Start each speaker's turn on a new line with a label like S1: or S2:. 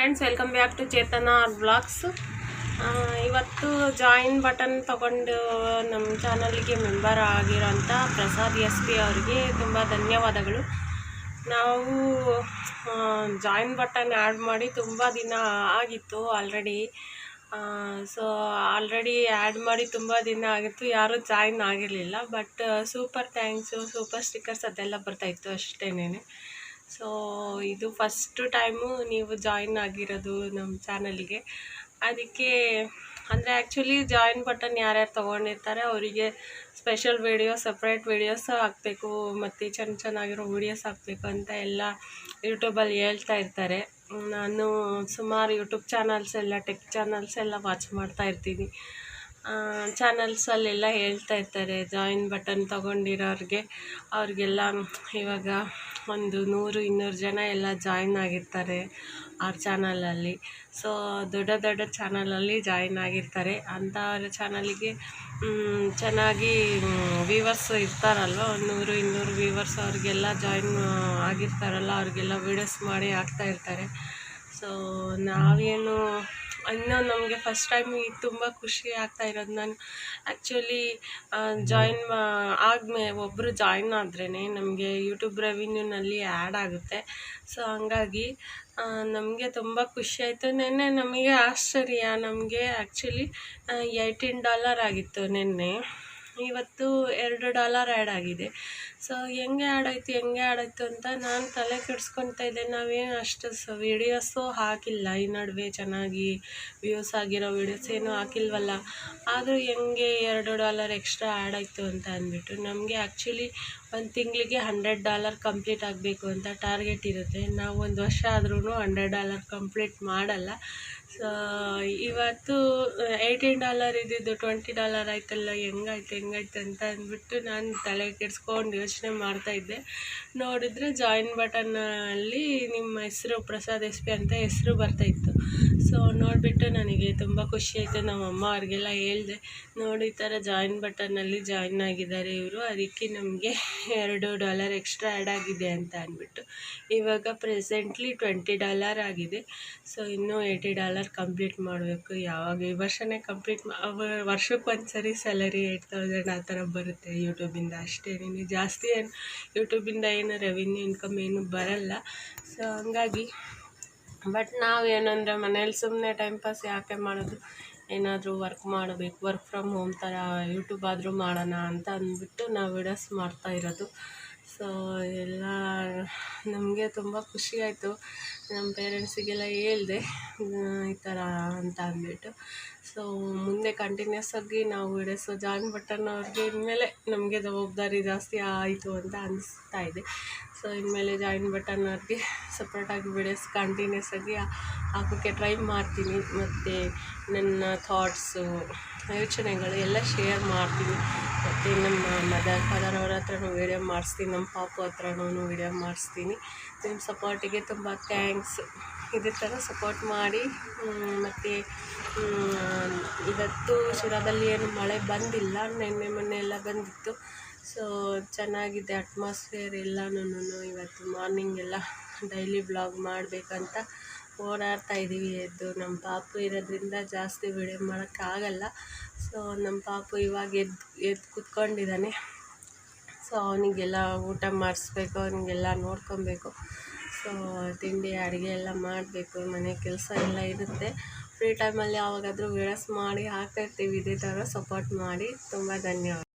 S1: Friends welcome back to Chetana vlogs ಇವತ್ತು join button ತಗೊಂಡು ನಮ್ಮ ಚಾನಲ್ಗೆ ಮೆಂಬರ್ ಆಗಿರೋಂಥ ಪ್ರಸಾದ್ ಎಸ್ ಪಿ ಅವರಿಗೆ ತುಂಬ ಧನ್ಯವಾದಗಳು. ನಾವು ಜಾಯಿನ್ ಬಟನ್ ಆ್ಯಡ್ ಮಾಡಿ ತುಂಬ ದಿನ ಆಗಿತ್ತು ಆಲ್ರೆಡಿ ಸೊ ಆಲ್ರೆಡಿ ಆ್ಯಡ್ ಮಾಡಿ ತುಂಬ ದಿನ ಆಗಿತ್ತು. ಯಾರೂ ಜಾಯಿನ್ ಆಗಿರಲಿಲ್ಲ but super thanks super stickers ಅದೆಲ್ಲ ಬರ್ತಾಯಿತ್ತು ಅಷ್ಟೇನೆ ಸೊ ಇದು ಫಸ್ಟು ಟೈಮು ನೀವು ಜಾಯಿನ್ ಆಗಿರೋದು ನಮ್ಮ ಚಾನಲ್ಗೆ. ಅದಕ್ಕೆ ಅಂದರೆ ಆ್ಯಕ್ಚುಲಿ ಜಾಯಿನ್ ಬಟನ್ ಯಾರ್ಯಾರು ತೊಗೊಂಡಿರ್ತಾರೆ ಅವರಿಗೆ ಸ್ಪೆಷಲ್ ವೀಡಿಯೋ ಸಪ್ರೇಟ್ ವೀಡಿಯೋಸ್ ಹಾಕಬೇಕು, ಮತ್ತು ಚೆನ್ನ ಚೆನ್ನಾಗಿರೋ ವೀಡಿಯೋಸ್ ಹಾಕಬೇಕು ಅಂತ ಎಲ್ಲ ಯೂಟ್ಯೂಬಲ್ಲಿ ಹೇಳ್ತಾ ಇರ್ತಾರೆ. ನಾನು ಸುಮಾರು ಯೂಟ್ಯೂಬ್ ಚಾನಲ್ಸ್ ಎಲ್ಲ ಟೆಕ್ ಚಾನಲ್ಸ್ ಎಲ್ಲ ವಾಚ್ ಮಾಡ್ತಾ ಇರ್ತೀನಿ. ಚಾನಲ್ಸಲ್ಲೆಲ್ಲ ಹೇಳ್ತಾ ಇರ್ತಾರೆ ಜಾಯಿನ್ ಬಟನ್ ತೊಗೊಂಡಿರೋರಿಗೆ. ಅವ್ರಿಗೆಲ್ಲ ಇವಾಗ ಒಂದು ನೂರು ಇನ್ನೂರು ಜನ ಎಲ್ಲ ಜಾಯಿನ್ ಆಗಿರ್ತಾರೆ ಆ ಚಾನಲಲ್ಲಿ ಸೊ ದೊಡ್ಡ ದೊಡ್ಡ ಚಾನಲಲ್ಲಿ ಜಾಯಿನ್ ಆಗಿರ್ತಾರೆ. ಅಂಥವ್ರ ಚಾನಲಿಗೆ ಚೆನ್ನಾಗಿ ವ್ಯೂವರ್ಸ್ ಇರ್ತಾರಲ್ವ? ಒಂದು ನೂರು, ಇನ್ನೂರು ವ್ಯೂವರ್ಸ್ ಅವ್ರಿಗೆಲ್ಲ ಜಾಯಿನ್ ಆಗಿರ್ತಾರಲ್ಲ, ಅವ್ರಿಗೆಲ್ಲ ವೀಡಿಯೋಸ್ ಮಾಡಿ ಹಾಕ್ತಾ ಇರ್ತಾರೆ. ಸೊ ನಾವೇನು ಇನ್ನೂ ನಮಗೆ ಫಸ್ಟ್ ಟೈಮ್ ಈಗ ತುಂಬ ಖುಷಿ ಆಗ್ತಾ ಇರೋದು. ನಾನು ಆ್ಯಕ್ಚುಲಿ ಜಾಯಿನ್ ಆದ್ಮೇ ಒಬ್ಬರು ಜಾಯಿನ್ ಆದ್ರೇ ನಮಗೆ ಯೂಟ್ಯೂಬ್ ರೆವಿನ್ಯೂನಲ್ಲಿ ಆ್ಯಡ್ ಆಗುತ್ತೆ. ಸೊ ಹಂಗಾಗಿ ನಮಗೆ ತುಂಬ ಖುಷಿ ಆಯಿತು. ನಿನ್ನೆ ನಮಗೆ ಆಶ್ಚರ್ಯ. ನಮಗೆ ಆ್ಯಕ್ಚುಲಿ ಏಯ್ಟೀನ್ ಡಾಲರ್ ಆಗಿತ್ತು ನಿನ್ನೆ. ಇವತ್ತು ಎರಡು ಡಾಲರ್ ಆ್ಯಡ್ ಆಗಿದೆ. ಸೊ, ಹೆಂಗೆ ಆ್ಯಡ್ ಆಯಿತು, ಹೆಂಗೆ ಆ್ಯಡ್ ಆಯಿತು ಅಂತ ನಾನು ತಲೆ ಕೆಡಿಸ್ಕೊತಾ ಇದ್ದೆ. ನಾವೇನು ಅಷ್ಟು ಸ ವೀಡಿಯೋಸು ಹಾಕಿಲ್ಲ. ಈ ನಡುವೆ ಚೆನ್ನಾಗಿ ವ್ಯೂಸ್ ಆಗಿರೋ ವೀಡಿಯೋಸ್ ಏನೂ ಹಾಕಿಲ್ವಲ್ಲ. ಆದರೂ ಹೆಂಗೆ ಎರಡು ಡಾಲರ್ ಎಕ್ಸ್ಟ್ರಾ ಆ್ಯಡ್ ಆಯಿತು ಅಂತ ಅಂದ್ಬಿಟ್ಟು ನಮಗೆ ಆ್ಯಕ್ಚುಲಿ ಒಂದು ತಿಂಗಳಿಗೆ ಹಂಡ್ರೆಡ್ ಡಾಲರ್ ಕಂಪ್ಲೀಟ್ ಆಗಬೇಕು ಅಂತ ಟಾರ್ಗೆಟ್ ಇರುತ್ತೆ. ನಾವು ಒಂದು ವರ್ಷ ಆದ್ರೂ ಹಂಡ್ರೆಡ್ ಡಾಲರ್ ಕಂಪ್ಲೀಟ್ ಮಾಡಲ್ಲ. ಸೊ ಇವತ್ತು ಏಯ್ಟೀನ್ ಡಾಲರ್ ಇದ್ದಿದ್ದು ಟ್ವೆಂಟಿ ಡಾಲರ್ ಆಯ್ತಲ್ಲ, ಹೆಂಗಾಯ್ತು ಹೆಂಗಾಯ್ತು ಅಂತ ಅಂದ್ಬಿಟ್ಟು ನಾನು ತಲೆ ಕೆಡಿಸ್ಕೊಂಡು ಯೋಚನೆ ಮಾಡ್ತಾಯಿದ್ದೆ ನೋಡಿದ್ರೆ ಜಾಯಿನ್ ಬಟನ್ನಲ್ಲಿ ನಿಮ್ಮ ಹೆಸರು ಪ್ರಸಾದ್ ಎಸ್ ಪಿ ಅಂತ ಹೆಸರು ಬರ್ತಾಯಿತ್ತು ಸೊ ನೋಡಿಬಿಟ್ಟು ನನಗೆ ತುಂಬ ಖುಷಿ ಆಯಿತು. ನಮ್ಮ ಅಮ್ಮ ಅವ್ರಿಗೆಲ್ಲ ಹೇಳಿದೆ, ನೋಡಿ, ಈ ಥರ ಜಾಯಿನ್ ಬಟನ್ನಲ್ಲಿ ಜಾಯಿನ್ ಆಗಿದ್ದಾರೆ ಇವರು. ಅದಕ್ಕೆ ನಮಗೆ ಎರಡು ಡಾಲರ್ ಎಕ್ಸ್ಟ್ರಾ ಆ್ಯಡ್ ಆಗಿದೆ ಅಂತ ಅಂದ್ಬಿಟ್ಟು ಇವಾಗ ಪ್ರೆಸೆಂಟ್ಲಿ ಟ್ವೆಂಟಿ ಡಾಲರ್ ಆಗಿದೆ. ಸೊ ಇನ್ನೂ ಏಯ್ಟಿ ಡಾಲರ್ ಕಂಪ್ಲೀಟ್ ಮಾಡಬೇಕು. ಯಾವಾಗ ಈ ವರ್ಷನೇ ಕಂಪ್ಲೀಟ್ ವರ್ಷಕ್ಕೆ ಒಂದು ಸರಿ ಸ್ಯಾಲರಿ ಏಯ್ಟ್ ತೌಸಂಡ್ ಆ ಥರ ಬರುತ್ತೆ ಯೂಟ್ಯೂಬಿಂದ ಅಷ್ಟೇ ನೀನು ಜಾಸ್ತಿ ಏನು ಯೂಟ್ಯೂಬಿಂದ ಏನು ರೆವಿನ್ಯೂ ಇನ್ಕಮ್ ಏನು ಬರಲ್ಲ. ಸೊ ಹಂಗಾಗಿ ಬಟ್ ನಾವು ಏನಂದರೆ ಮನೇಲಿ ಸುಮ್ಮನೆ ಟೈಮ್ ಪಾಸ್ ಯಾಕೆ ಮಾಡೋದು? ಏನಾದರೂ ವರ್ಕ್ ಮಾಡಬೇಕು ವರ್ಕ್ ಫ್ರಮ್ ಹೋಮ್ ಥರ ಯೂಟ್ಯೂಬ್ ಆದರೂ ಮಾಡೋಣ ಅಂತ ಅಂದ್ಬಿಟ್ಟು ನಾವು ವಿಡಿಯೋಸ್ ಮಾಡ್ತಾ ಇರೋದು. ಸೊ ಎಲ್ಲ ನಮಗೆ ತುಂಬ ಖುಷಿ ಆಯಿತು. ನಮ್ಮ ಪೇರೆಂಟ್ಸಿಗೆಲ್ಲ ಹೇಳಿದೆ ಈ ಥರ ಅಂತ ಅಂದ್ಬಿಟ್ಟು. ಸೊ ಮುಂದೆ ಕಂಟಿನ್ಯೂಸ್ ಆಗಿ ನಾವು ವಿಡಿಯೋಸ್ ಜಾಯಿನ್ ಬಟನ್ ಅವ್ರಿಗೆ ಇನ್ಮೇಲೆ ನಮಗೆ ಜವಾಬ್ದಾರಿ ಜಾಸ್ತಿ ಆಯಿತು ಅಂತ ಅನಿಸ್ತಾ ಇದೆ. ಸೊ ಇನ್ಮೇಲೆ ಜಾಯಿನ್ ಬಟನ್ ಅವ್ರಿಗೆ ಸಪ್ರೇಟಾಗಿ ವಿಡಿಯೋಸ್ ಕಂಟಿನ್ಯೂಸ್ ಆಗಿ ಹಾಕೋಕ್ಕೆ ಟ್ರೈ ಮಾಡ್ತೀನಿ. ಮತ್ತು ನನ್ನ ಥಾಟ್ಸು ಯೋಚನೆಗಳು ಎಲ್ಲ ಶೇರ್ ಮಾಡ್ತೀವಿ. ಮತ್ತು ನಮ್ಮ ಮದರ್ ಫಾದರ್ ಅವ್ರ ಹತ್ರನೂ ವೀಡಿಯೋ ಮಾಡಿಸ್ತೀನಿ, ನಮ್ಮ ಪಾಪು ಹತ್ರನೂ ವೀಡಿಯೋ ಮಾಡಿಸ್ತೀನಿ. ನಿಮ್ಮ ಸಪೋರ್ಟಿಗೆ ತುಂಬ ಥ್ಯಾಂಕ್ಸ್ ಇದೇ ಥರ ಸಪೋರ್ಟ್ ಮಾಡಿ ಮತ್ತು ಇವತ್ತು ಶಿರಾದಲ್ಲಿ ಏನು ಮಳೆ ಬಂದಿಲ್ಲ, ನಿನ್ನೆ ಮೊನ್ನೆ ಎಲ್ಲ ಬಂದಿತ್ತು. ಸೊ ಚೆನ್ನಾಗಿದೆ ಅಟ್ಮಾಸ್ಫಿಯರ್ ಎಲ್ಲನೂ ಇವತ್ತು ಮಾರ್ನಿಂಗ್ ಎಲ್ಲ. ಡೈಲಿ ಬ್ಲಾಗ್ ಮಾಡಬೇಕಂತ ಓಡಾಡ್ತಾ ಇದ್ದೀವಿ ಎದ್ದು. ನಮ್ಮ ಪಾಪು ಇರೋದ್ರಿಂದ ಜಾಸ್ತಿ ವಿಡಿಯೋ ಮಾಡೋಕ್ಕಾಗಲ್ಲ. ಸೊ ನಮ್ಮ ಪಾಪು ಇವಾಗ ಎದ್ದು ಎದ್ದು ಕುತ್ಕೊಂಡಿದ್ದಾನೆ. ಸೊ ಅವನಿಗೆಲ್ಲ ಊಟ ಮಾಡಿಸ್ಬೇಕು, ಅವನಿಗೆಲ್ಲ ನೋಡ್ಕೊಬೇಕು. ಸೊ ತಿಂಡಿ, ಅಡುಗೆ ಎಲ್ಲ ಮಾಡಬೇಕು. ಮನೆ ಕೆಲಸ ಎಲ್ಲ ಇರುತ್ತೆ. ಫ್ರೀ ಟೈಮಲ್ಲಿ ಯಾವಾಗಾದರೂ ವಿಡಿಯೋಸ್ ಮಾಡಿ ಹಾಕ್ತಾಯಿರ್ತೀವಿ ಇದೇ ಥರ ಸಪೋರ್ಟ್ ಮಾಡಿ. ತುಂಬ ಧನ್ಯವಾದ.